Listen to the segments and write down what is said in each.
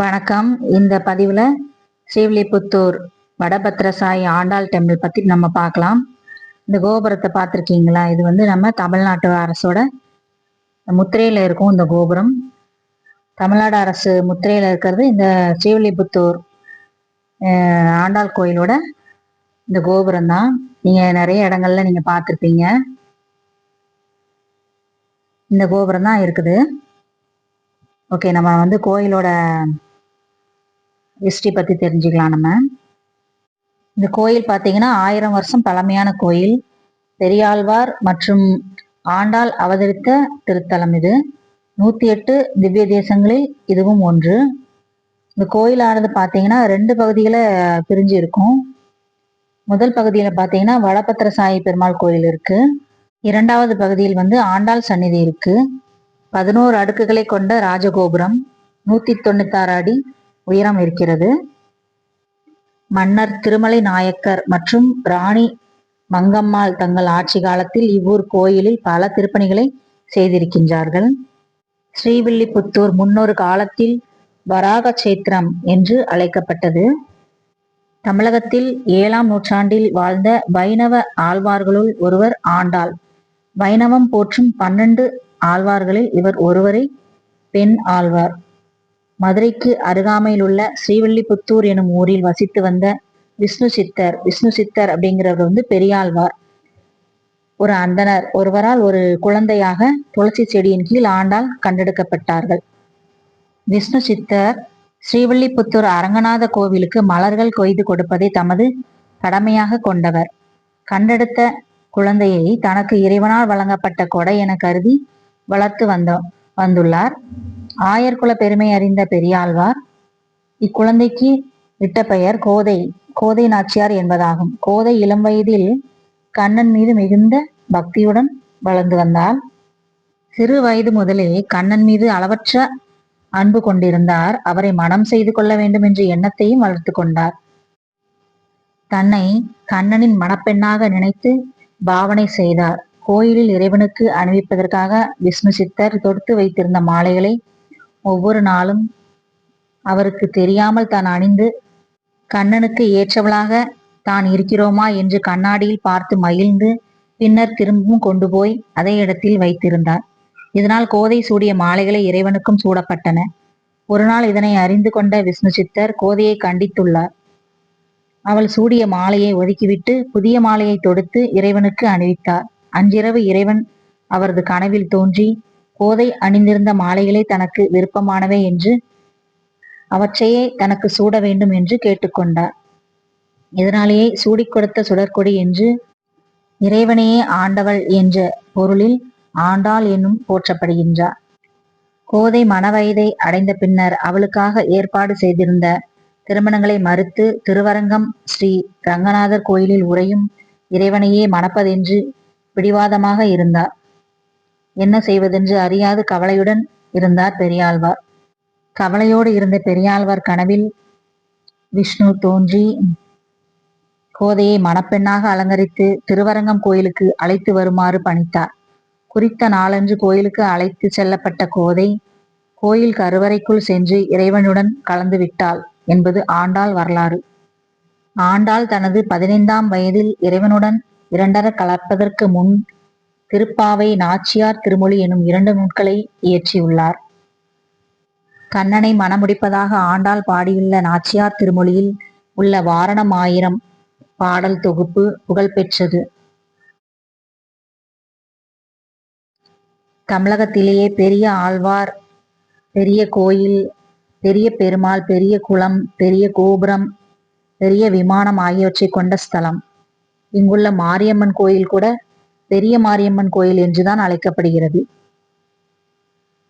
வணக்கம். இந்த பதிவில் ஸ்ரீவில்லிபுத்தூர் வடபத்ரசாய் ஆண்டாள் டெம்பிள் பற்றி நம்ம பார்க்கலாம். இந்த கோபுரத்தை பார்த்துருக்கீங்களா? இது வந்து நம்ம தமிழ்நாட்டு அரசோட முத்திரையில் இருக்கும் இந்த கோபுரம். தமிழ்நாடு அரசு முத்திரையில் இருக்கிறது இந்த ஸ்ரீவில்லிபுத்தூர் ஆண்டாள் கோயிலோட இந்த கோபுரம் தான். நீங்கள் நிறைய இடங்கள்ல நீங்கள் பார்த்துருப்பீங்க. இந்த கோபுரம் தான் இருக்குது. ஓகே நம்ம வந்து கோயிலோட ஹிஸ்ட்ரி பற்றி தெரிஞ்சுக்கலாம் நம்ம. இந்த கோயில் பார்த்தீங்கன்னா ஆயிரம் வருஷம் பழமையான கோயில். பெரியாழ்வார் மற்றும் ஆண்டாள் அவதரித்த திருத்தலம் இது. நூற்றி எட்டு திவ்ய தேசங்களில் இதுவும் ஒன்று. இந்த கோயிலானது பார்த்தீங்கன்னா ரெண்டு பகுதிகளை பிரிஞ்சு இருக்கும். முதல் பகுதியில் பார்த்தீங்கன்னா வடபத்திர சாயி பெருமாள் கோயில் இருக்கு. இரண்டாவது பகுதியில் வந்து ஆண்டாள் சந்நிதி இருக்கு. பதினோரு அடுக்குகளை கொண்ட ராஜகோபுரம். நூத்தி தொண்ணூத்தாறு அடி உயரம் இருக்கிறது. மன்னர் திருமலை நாயக்கர் மற்றும் ராணி மங்கம்மாள் தங்கள் ஆட்சி காலத்தில் இவ்வூர் கோயிலில் பல திருப்பணிகளை செய்திருக்கின்றார்கள். ஸ்ரீவில்லிபுத்தூர் முன்னொரு காலத்தில் வராக சேத்திரம் என்று அழைக்கப்பட்டது. தமிழகத்தில் ஏழாம் நூற்றாண்டில் வாழ்ந்த வைணவ ஆழ்வார்களுள் ஒருவர் ஆண்டாள். வைணவம் போற்றும் பன்னெண்டு ஆழ்வார்களில் இவர் ஒருவரை பெண் ஆழ்வார். மதுரைக்கு அருகாமையில் உள்ள ஸ்ரீவில்லிபுத்தூர் எனும் ஊரில் வசித்து வந்த விஷ்ணு சித்தர். விஷ்ணு சித்தர் அப்படிங்கிறவர் வந்து பெரியாழ்வார். ஒரு அந்தனர் ஒருவரால் ஒரு குழந்தையாக துளசி செடியின் கீழ் ஆண்டால் கண்டெடுக்கப்பட்டார்கள். விஷ்ணு சித்தர் ஸ்ரீவில்லிபுத்தூர் அரங்கநாத கோவிலுக்கு மலர்கள் கொய்து கொடுப்பதை தமது கடமையாக கொண்டவர். கண்டெடுத்த குழந்தையை தனக்கு இறைவனால் வழங்கப்பட்ட கொடை என கருதி வளர்த்து வந்த வந்துள்ளார். ஆயர்குல பெருமை அறிந்த பெரியாழ்வார் இக்குழந்தைக்கு இட்ட பெயர் கோதை கோதை நாச்சியார் என்பதாகும். கோதை இளம் வயதில் கண்ணன் மீது மிகுந்த பக்தியுடன் வளர்ந்து வந்தார். சிறு வயது முதலே கண்ணன் மீது அளவற்ற அன்பு கொண்டிருந்தார். அவரை மனம் செய்து கொள்ள வேண்டும் என்ற எண்ணத்தையும் வளர்த்து கொண்டார். தன்னை கண்ணனின் மணப்பெண்ணாக நினைத்து பாவனை செய்தார். கோயிலில் இறைவனுக்கு அணிவிப்பதற்காக விஷ்ணு சித்தர் தொடுத்து வைத்திருந்த மாலைகளை ஒவ்வொரு நாளும் அவருக்கு தெரியாமல் தான் அணிந்து கண்ணனுக்கு ஏற்றவளாக தான் இருக்கிறோமா என்று கண்ணாடியில் பார்த்து மகிழ்ந்து பின்னர் திரும்பவும் கொண்டு போய் அதே இடத்தில் வைத்திருந்தார். இதனால் கோதை சூடிய மாலைகளை இறைவனுக்கும் சூடப்பட்டன. ஒரு நாள் இதனை அறிந்து கொண்ட விஷ்ணு சித்தர் கோதையை கண்டித்துள்ளார். அவள் சூடிய மாலையை ஒதுக்கிவிட்டு புதிய மாலையை தொடுத்து இறைவனுக்கு அணிவித்தார். அன்றிரவு இறைவன் அவரது கனவில் தோன்றி கோதை அணிந்திருந்த மாலைகளே தனக்கு விருப்பமானவை என்று அவற்றையே தனக்கு சூட வேண்டும் என்று கேட்டுக்கொண்டார். இதனாலேயே சூடிக் கொடுத்த சுடற்கொடி என்று இறைவனையே ஆண்டவள் என்ற பொருளில் ஆண்டாள் என்னும் போற்றப்படுகின்றார். கோதை மணவயதை அடைந்த பின்னர் அவளுக்காக ஏற்பாடு செய்திருந்த திருமணங்களை மறுத்து திருவரங்கம் ஸ்ரீ ரங்கநாதர் கோயிலில் உறையும் இறைவனையே மணப்பதென்று பிடிவாதமாக இருந்தார். என்ன செய்வதென்று அறியாது கவலையுடன் இருந்தார் பெரியாழ்வார். கவலையோடு இருந்த பெரியாழ்வார் கனவில் விஷ்ணு தோன்றி கோதையை மணப்பெண்ணாக அலங்கரித்து திருவரங்கம் கோயிலுக்கு அழைத்து வருமாறு பணித்தார். குறித்த நாளன்று கோயிலுக்கு அழைத்து செல்லப்பட்ட கோதை கோயில் கருவறைக்குள் சென்று இறைவனுடன் கலந்து விட்டாள் என்பது ஆண்டாள் வரலாறு. ஆண்டாள் தனது பதினைந்தாம் வயதில் இறைவனுடன் இரண்டர கலப்பதற்கு முன் திருப்பாவை நாச்சியார் திருமொழி எனும் இரண்டு நூல்களை இயற்றியுள்ளார். கண்ணனை மணமுடிப்பதாக ஆண்டாள் பாடியுள்ள நாச்சியார் திருமொழியில் உள்ள வாரணம் ஆயிரம் பாடல் தொகுப்பு புகழ்பெற்றது. தமிழகத்திலேயே பெரிய ஆழ்வார் பெரிய கோயில் பெரிய பெருமாள் பெரிய குளம் பெரிய கோபுரம் பெரிய விமானம் ஆகியவற்றை கொண்ட ஸ்தலம். இங்குள்ள மாரியம்மன் கோயில் கூட பெரிய மாரியம்மன் கோயில் என்றுதான் அழைக்கப்படுகிறது.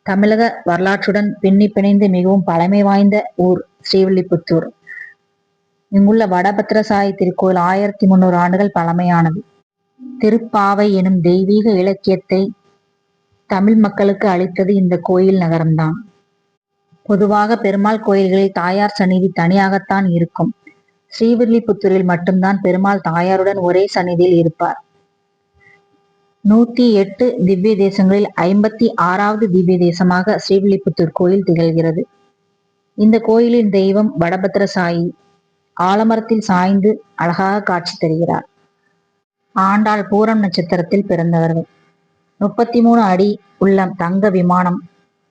தமிழக வரலாற்றுடன் பின்னி பிணைந்து மிகவும் பழமை வாய்ந்த ஊர் ஸ்ரீவில்லிபுத்தூர். இங்குள்ள வடபத்திரசாயி திருக்கோயில் ஆயிரத்தி முன்னூறு ஆண்டுகள் பழமையானது. திருப்பாவை எனும் தெய்வீக இலக்கியத்தை தமிழ் மக்களுக்கு அளித்தது இந்த கோயில் நகரம்தான். பொதுவாக பெருமாள் கோயில்களில் தாயார் சந்நிதி தனியாகத்தான் இருக்கும். ஸ்ரீவில்லிபுத்தூரில் மட்டும்தான் பெருமாள் தாயாருடன் ஒரே சந்நிதியில் இருப்பார். நூத்தி எட்டு திவ்ய தேசங்களில் ஐம்பத்தி ஆறாவது திவ்ய தேசமாக ஸ்ரீவில்லிபுத்தூர் கோயில் திகழ்கிறது. இந்த கோயிலின் தெய்வம் வடபத்திரசாயி ஆலமரத்தில் சாய்ந்து அழகாக காட்சி தருகிறார். ஆண்டாள் பூரம் நட்சத்திரத்தில் பிறந்தவர்கள். முப்பத்தி மூணு அடி உள்ள தங்க விமானம்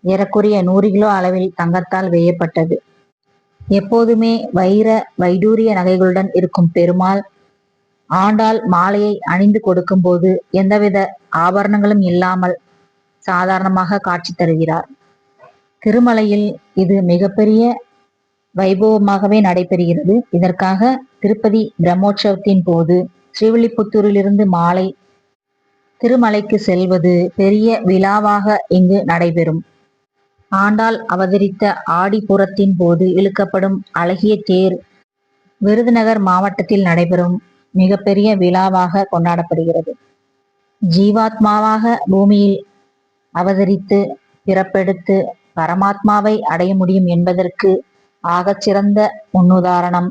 ஏறக்குறைய நூறு கிலோ அளவில் தங்கத்தால் வேயப்பட்டது. எப்போதுமே வைர வைடூரிய நகைகளுடன் இருக்கும் பெருமாள் ஆண்டாள் மாலையை அணிந்து கொடுக்கும்போது எந்தவித ஆபரணங்களும் இல்லாமல் சாதாரணமாக காட்சி தருகிறார். திருமலையில் இது மிகப்பெரிய வைபவமாகவே நடைபெறுகிறது. இதற்காக திருப்பதி பிரம்மோற்சவத்தின் போது ஸ்ரீவில்லிபுத்தூரிலிருந்து மாலை திருமலைக்கு செல்வது பெரிய விழாவாக இங்கு நடைபெறும். ஆண்டாள் அவதரித்த ஆடிப்புறத்தின் போது இழுக்கப்படும் அழகிய தேர் விருதுநகர் மாவட்டத்தில் நடைபெறும். மிகப்பெரிய விழாவாக கொண்டாடப்படுகிறது. ஜீவாத்மாவாக பூமியில் அவதரித்து பிறப்பெடுத்து பரமாத்மாவை அடைய முடியும் என்பதற்கு ஆகச்சிறந்த முன்னுதாரணம்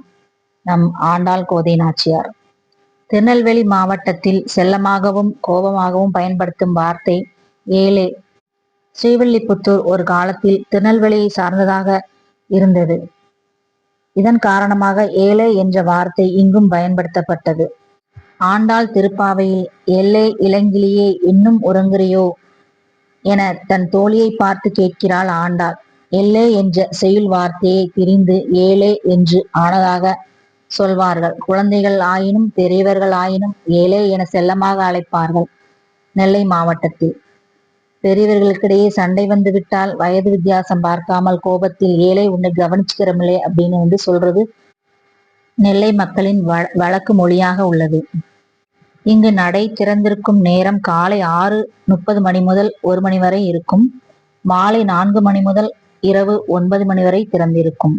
நம் ஆண்டாள் கோதை நாச்சியார். திருநெல்வேலி மாவட்டத்தில் செல்லமாகவும் கோபமாகவும் பயன்படுத்தும் வார்த்தை ஏழு. ஸ்ரீவில்லிபுத்தூர் ஒரு காலத்தில் திருநெல்வேலியை சார்ந்ததாக இருந்தது. இதன் காரணமாக ஏழை என்ற வார்த்தை இங்கும் பயன்படுத்தப்பட்டது. ஆண்டாள் திருப்பாவையில் எல்லே இளங்கிலியே இன்னும் உறங்குறியோ என தன் தோழியை பார்த்து கேட்கிறாள் ஆண்டாள். எல்லே என்ற செயல் வார்த்தையை பிரிந்து ஏழே என்று ஆனதாக சொல்வார்கள். குழந்தைகள் ஆயினும் பெரியவர்கள் ஆயினும் ஏழே என செல்லமாக அழைப்பார்கள். நெல்லை மாவட்டத்தில். பெரியவர்களுக்கிடையே சண்டை வந்து விட்டால் வயது வித்தியாசம் பார்க்காமல் கோபத்தில் ஏழை உன்னை கவனிச்சுக்கிறோமில்லே அப்படின்னு வந்து சொல்றது நெல்லை மக்களின் வழக்கு மொழியாக உள்ளது. இங்கு நடை திறந்திருக்கும் நேரம் காலை ஆறு முப்பது மணி முதல் ஒரு மணி வரை இருக்கும். மாலை நான்கு மணி முதல் இரவு ஒன்பது மணி வரை திறந்திருக்கும்.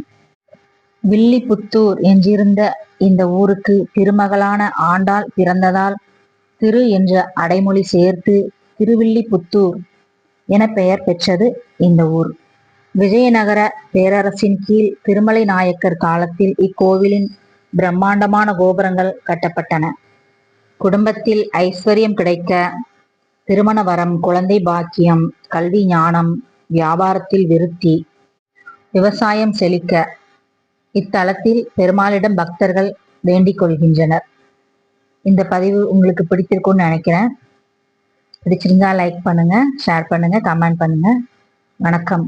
வில்லிபுத்தூர் என்றிருந்த இந்த ஊருக்கு திருமகளான ஆண்டாள் பிறந்ததால் திரு என்ற அடைமொழி சேர்த்து திருவில்லிபுத்தூர் என பெயர் பெற்றது இந்த ஊர். விஜயநகர பேரரசின் கீழ் திருமலை நாயக்கர் காலத்தில் இக்கோவிலின் பிரம்மாண்டமான கோபுரங்கள் கட்டப்பட்டன. குடும்பத்தில் ஐஸ்வர்யம் கிடைக்க திருமண வரம் குழந்தை பாக்கியம் கல்வி ஞானம் வியாபாரத்தில் விருத்தி விவசாயம் செழிக்க இத்தலத்தில் பெருமாளிடம் பக்தர்கள் வேண்டிக் கொள்கின்றனர். இந்த பதிவு உங்களுக்கு பிடித்திருக்கும்னு நினைக்கிறேன். பிடிச்சிருந்தா லைக் பண்ணுங்க ஷேர் பண்ணுங்க கமெண்ட் பண்ணுங்க. வணக்கம்.